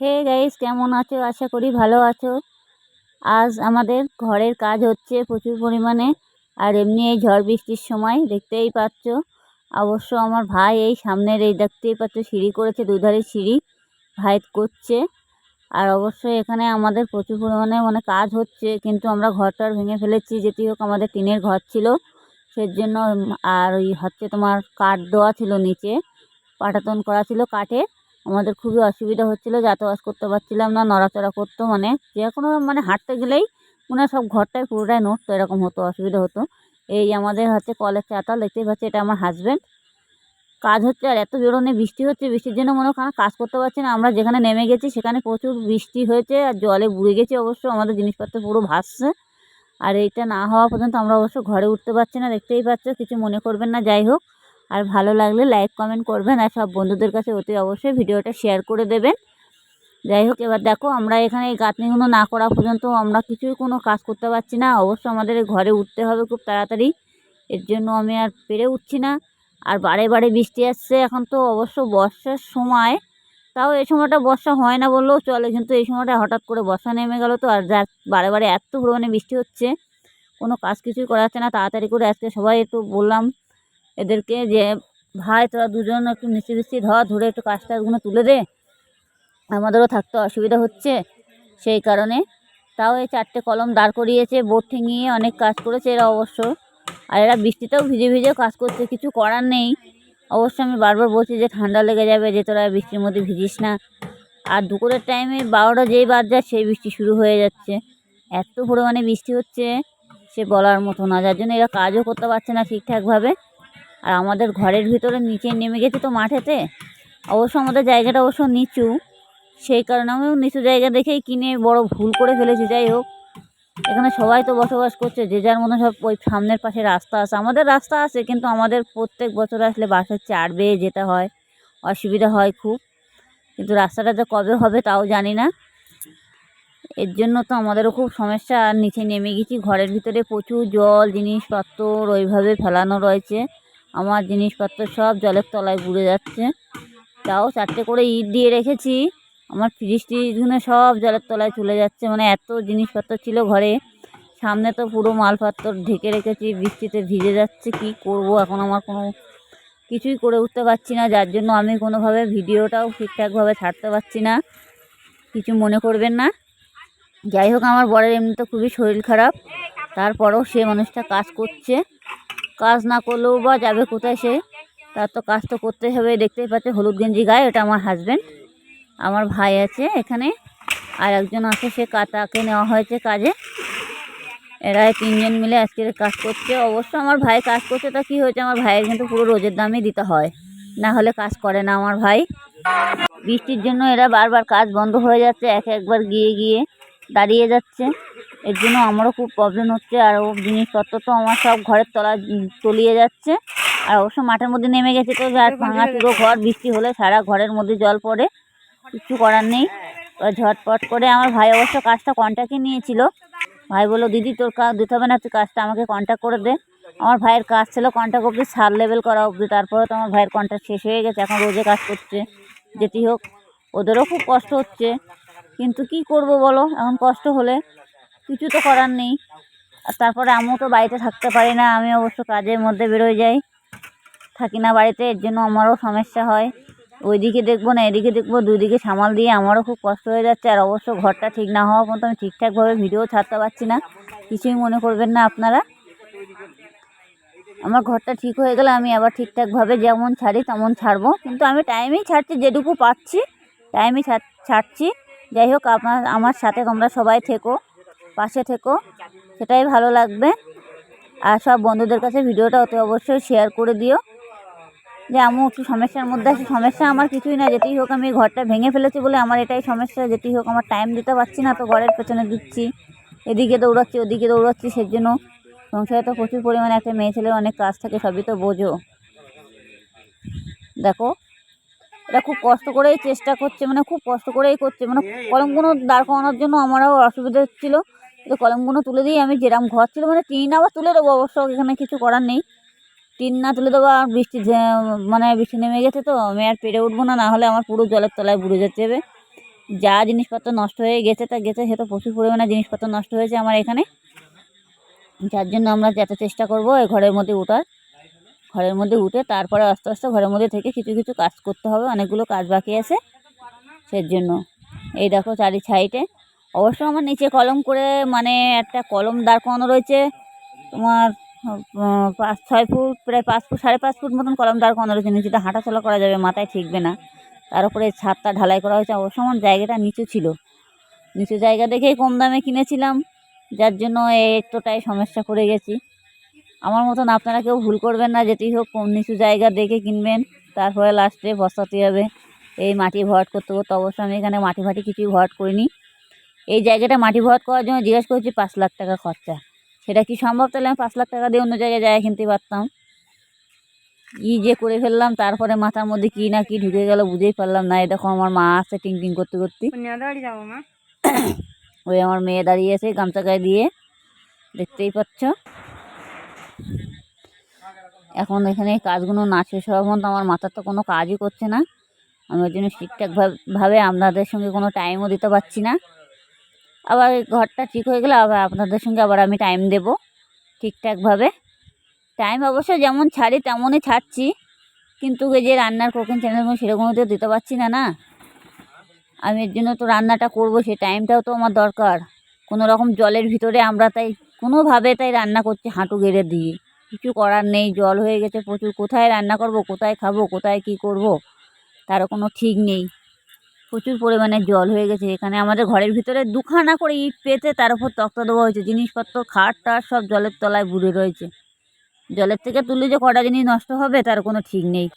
Hey guys কেমন আছো? আশা করি ভালো আছো। আজ আমাদের ঘরের কাজ হচ্ছে প্রচুর পরিমাণে, আর এমনি এই ঝড় বৃষ্টির সময় দেখতেই পাচ্ছ। অবশ্য আমার ভাই এই সামনের এই দেখতেই পাচ্ছ, সিঁড়ি করেছে, দুধারে সিঁড়ি ভাই করছে। আর অবশ্যই এখানে আমাদের প্রচুর পরিমাণে মানে কাজ হচ্ছে, কিন্তু আমরা ঘরটা ভেঙে ফেলেছি, যেটি হোক আমাদের টিনের ঘর ছিল। সেজন্য আর ওই হচ্ছে তোমার কাঠ দেওয়া ছিল নিচে, পাটাতন করা ছিল কাঠের। আমাদের খুবই অসুবিধা হচ্ছিল, যাতায়াত করতে পারছিলাম না, নড়াচড়া করতো মানে যে কোনো মানে হাঁটতে গেলেই মনে সব ঘরটাই পুরোটাই নড়তো এরকম হতো, অসুবিধা হতো। এই আমাদের হচ্ছে কলের চাতাল, দেখতেই পাচ্ছি এটা আমার হাজব্যান্ড কাজ হচ্ছে আর এত জোরনে বৃষ্টি হচ্ছে, বৃষ্টির জন্য মনে হয় কাজ করতে পারছি না। আমরা যেখানে নেমে গেছি সেখানে প্রচুর বৃষ্টি হয়েছে আর জলে বুড়ে গেছে অবশ্য, আমাদের জিনিসপত্র পুরো ভাসছে। আর এইটা না হওয়া পর্যন্ত আমরা অবশ্য ঘরে উঠতে পারছি না, দেখতেই পাচ্ছ, কিছু মনে করবেন না, যাই হোক। আর ভালো লাগলে লাইক কমেন্ট করবেন আর সব বন্ধুদের কাছে অতি অবশ্যই ভিডিওটা শেয়ার করে দেবেন। যাই হোক, এবার দেখো, আমরা এখানে এই গাঁথনিগুলো না করা পর্যন্ত আমরা কিছুই কোনো কাজ করতে পারছি না। অবশ্য আমাদের ঘরে উঠতে হবে খুব তাড়াতাড়ি। এর জন্য আমি আর পেরে উঠছি না। আর বারে বারে বৃষ্টি আসছে এখন তো, অবশ্য বর্ষার সময়। তাও এই সময়টা বর্ষা হয় না বললেও চলে, কিন্তু এই সময়টা হঠাৎ করে বর্ষা নেমে গেল তো, আর যা বারে বারে এত পরিমাণে বৃষ্টি হচ্ছে। কোনো কাজ কিছুই করা যাচ্ছে না, তাড়াতাড়ি করে আজকে সবাই একটু বললাম এদেরকে যে, ভাই, তোরা দুজন একটু মিষ্টি মিষ্টি ধর, ধরে একটু কাজ টাজগুলো তুলে দে। আমাদেরও থাকতে অসুবিধা হচ্ছে। সেই কারণে তাও এই চারটে কলম দাঁড় করিয়েছে বোট ঠেঙিয়ে অনেক কাজ করেছে এরা অবশ্য। আর এরা বৃষ্টিতেও ভিজে ভিজেও কাজ করছে, কিছু করার নেই। অবশ্য আমি বারবার বলছি যে, ঠান্ডা লেগে যাবে যে, তোরা বৃষ্টির মধ্যে ভিজিস না। আর দুপুরের টাইমে বারোটা যেই বাদ যায়, সেই বৃষ্টি শুরু হয়ে যাচ্ছে। এত পরিমাণে বৃষ্টি হচ্ছে, সে বলার মতো না। যার জন্য এরা কাজও করতে পারছে না ঠিকঠাকভাবে। আর আমাদের ঘরের ভিতরে নিচে নেমে গেছে তো মাঠেতে। অবশ্য আমাদের জায়গাটা অবশ্য নিচু। সেই কারণে আমিও নিচু জায়গা দেখেই কিনে বড় ভুল করে ফেলেছি, যাই হোক। এখানে সবাই তো বসবাস করছে, যে যার মতো সব ওই সামনের পাশে রাস্তা আছে। আমাদের রাস্তা আছে, কিন্তু আমাদের প্রত্যেক বছর আসলে বাসের চার বেয়ে যেতে হয়। অসুবিধা হয় খুব। কিন্তু রাস্তাটা যে কবে হবে তাও জানি না। এর জন্য তো আমাদেরও খুব সমস্যা। আর নিচে নেমে গেছি, ঘরের ভিতরে প্রচুর জল, জিনিসপত্র, ওইভাবে ফেলানো রয়েছে। আমার জিনিসপত্র সব জলের তলায় বুড়ে যাচ্ছে। তাও চারটে করে ইট দিয়ে রেখেছি। আমার ফ্রিজ ট্রিজগুলো সব জলের তলায় চলে যাচ্ছে। মানে এত জিনিসপত্র ছিল ঘরে। সামনে তো পুরো মালপত্র ঢেকে রেখেছি। বৃষ্টিতে ভিজে যাচ্ছে। কি করব? এখন আমার কোনো কিছুই করে উঠতে পারছি না। যার জন্য আমি কোনোভাবে ভিডিওটাও ঠিকঠাকভাবে ছাড়তে পারছি না। কিছু মনে করবেন না। যাই হোক, আমার বরের এমনি তো খুবই শরীর খারাপ। তারপরেও সে মানুষটা কাজ করছে। কাজ না করলেও বা যাবে কোথায় সে? তার তো কাজ তো করতে হবে, দেখতেই পাচ্ছে হলুদ গেঞ্জি গায়ে, এটা আমার হাজব্যান্ড আমার ভাই আছে এখানে। আর একজন আছে, সে তাকে নেওয়া হয়েছে কাজে। এরা তিনজন মিলে আজকের কাজ করছে। অবশ্য আমার ভাই কাজ করছে, তা কী হয়েছে? আমার ভাইয়ের কিন্তু পুরো রোজের দামই দিতে হয়। না হলে কাজ করে না আমার ভাই। বৃষ্টির জন্য এরা বারবার কাজ বন্ধ হয়ে যাচ্ছে, এক একবার গিয়ে গিয়ে। দাঁড়িয়ে যাচ্ছে। এর জন্য আমারও খুব প্রবলেম হচ্ছে। আর ও জিনিসপত্র তো আমার সব ঘরের তলা তলিয়ে যাচ্ছে। আর অবশ্য মাঠের মধ্যে নেমে গেছে তো যার ভাঙা চুরো ঘর বৃষ্টি হলে সারা ঘরের মধ্যে জল পড়ে কিছু করার নেই। ঝটপট করে আমার ভাই অবশ্য কাজটা কন্ট্যাক্টে নিয়েছিল। ভাই বলল দিদি তোর কাজ দিতে হবে না তুই কাজটা আমাকে কন্ট্যাক্ট করে দে। আমার ভাইয়ের কাজ ছিল কন্ট্যাক্ট অবধি সার লেভেল করা অবধি। তারপরে তো আমার ভাইয়ের কন্ট্যাক্ট শেষ হয়ে গেছে এখন রোজে কাজ করছে। যেটি হোক ওদেরও খুব কষ্ট হচ্ছে। কিন্তু কি করব বলো? এখন কষ্ট হলে কিছু তো করার নেই। আর তারপরে আমিও তো বাড়িতে থাকতে পারি না, আমি অবশ্য কাজের মধ্যে বেরোয় যাই। থাকি না বাড়িতে, এর জন্য আমারও সমস্যা হয়। ওইদিকে দেখব না, এদিকে দেখব, দুদিকে সামাল দিয়ে আমারও খুব কষ্ট হয়ে যাচ্ছে। আর অবশ্য ঘরটা ঠিক না হওয়া পর্যন্ত আমি ঠিকঠাকভাবে ভিডিও ছাড়তে পারছি না। কিছুই মনে করবেন না আপনারা। আমার ঘরটা ঠিক হয়ে গেলে আমি আবার ঠিকঠাকভাবে যেমন ছাড়ি তেমন ছাড়বো। কিন্তু আমি টাইমেই ছাড়ছি, যেটুকু পাচ্ছি টাইমই ছাড়ছি। যাই হোক আপনার আমার সাথে তোমরা সবাই থেকো, পাশে থেকো, সেটাই ভালো লাগবে। আর সব বন্ধুদের কাছে ভিডিওটা অতি অবশ্যই শেয়ার করে দিও। যে আমি একটু সমস্যার মধ্যে আছি, সমস্যা আমার কিছুই না, যেতেই হোক, আমি ঘরটা ভেঙে ফেলেছি বলে আমার এটাই সমস্যা, যেতেই হোক, আমার টাইম দিতে পারছি না, তো ঘরের পেছনে দিচ্ছি। এদিকে দৌড়াচ্ছি, ওদিকে দৌড়াচ্ছি, সেজন্য সংসারে তো প্রচুর পরিমাণে একটা মেয়ে ছেলের অনেক কাজ থাকে, সবই তো বোঝো। দেখো এটা খুব কষ্ট করেই চেষ্টা করছে মানে খুব কষ্ট করেই করছে মানে কলমগুলো দাঁড় করানোর জন্য আমারও অসুবিধা হচ্ছিল। তো কলমগুলো তুলে দিয়ে আমি যেরকম ঘর ছিল মানে টিন আবার তুলে দেবো অবশ্য, এখানে কিছু করার নেই। টিন না তুলে দেবো, আর বৃষ্টি মানে বৃষ্টি নেমে গেছে তো, আমি আর পেরে উঠবো না না হলে আমার পুরো জলের তলায় বুড়ে যেতে হবে যা জিনিসপত্র নষ্ট হয়ে গেছে, তা গেছে, সে তো প্রচুর পরিমাণে জিনিসপত্র নষ্ট হয়েছে আমার এখানে। যার জন্য আমরা যত চেষ্টা করব এই ঘরের মধ্যে ওঠার ঘরের মধ্যে উঠে তারপরে আস্তে আস্তে ঘরের মধ্যে থেকে কিছু কিছু কাজ করতে হবে। অনেকগুলো কাজ বাকি আছে সেই জন্য এই দেখো চারি সাইডে। অবশ্য আমার নিচে কলম করে মানে একটা কলম দাঁড় করানো রয়েছে। তোমার পাঁচ, ছয় ফুট, প্রায় পাঁচ ফুট, সাড়ে পাঁচ ফুট মতন কলম দাঁড় করানো রয়েছে। নিচেটা হাঁটাচলা করা যাবে, মাথায় ঠিকবে না। তার উপরে ছাদটা ঢালাই করা হয়েছে। অবশ্য আমার জায়গাটা নিচু ছিল। নিচু জায়গা দেখেই কম দামে কিনেছিলাম। যার জন্য একটুটাই সমস্যা পড়ে গেছি। আমার মতন আপনারা কেউ ভুল করবেন না যেটি হোক কম নিচু জায়গা দেখে কিনবেন তারপরে লাস্টে বসাতে হবে। এই মাটি ভরাট করতে করতে অবশ্য আমি এখানে মাটি ফাটি কিছুই ভরাট করিনি। এই জায়গাটা মাটি ভরাট করার জন্য জিজ্ঞেস করছি পাঁচ লাখ টাকা খরচা। সেটা কি সম্ভব? তাহলে আমি পাঁচ লাখ টাকা দিয়ে অন্য জায়গায় জায়গা কিনতে পারতাম। ই যে করে ফেললাম তারপরে মাথার মধ্যে কি না কি ঢুকে গেল বুঝেই পারলাম না। এই দেখো আমার মা আসছে টিং টিং করতে। করতে ওই আমার মেয়ে দাঁড়িয়ে আছে গামছা গায়ে দিয়ে। দেখতেই পাচ্ছ। এখন এখানে কাজগুলো না শেষ হওয়ার মতো আমার মাথার তো কোনো কাজই করছে না। আমি ওই জন্য ঠিকঠাকভাবে আপনাদের সঙ্গে কোনো টাইমও দিতে পারছি না। আবার ঘরটা ঠিক হয়ে গেলে আবার আপনাদের সঙ্গে আবার আমি টাইম দেব ঠিকঠাকভাবে টাইম অবশ্য যেমন ছাড়ি তেমনই ছাড়ছি। কিন্তু যে রান্নার কোকিং চ্যানেলগুলো সেরকমও তো দিতে পারছি না না। আমি এর জন্য তো রান্নাটা করব সেই টাইমটাও তো আমার দরকার। কোনো রকম জলের ভিতরে আমরা তাই কোনোভাবে তাই রান্না করছি হাঁটু গেড়ে দিয়ে। কিছু করার নেই, জল হয়ে গেছে প্রচুর। কোথায় রান্না করব, কোথায় খাব, কোথায় কি করব তারও কোনো ঠিক নেই। প্রচুর পরিমাণে জল হয়ে গেছে। এখানে আমাদের ঘরের ভিতরে দুখানা করে ইট পেতে তার উপর তক্তা দেওয়া হয়েছে। জিনিসপত্র, খাট টাট সব জলের তলায় বুড়ে রয়েছে। জলের থেকে তুললে যে কটা জিনিস নষ্ট হবে তার কোনো ঠিক নেই।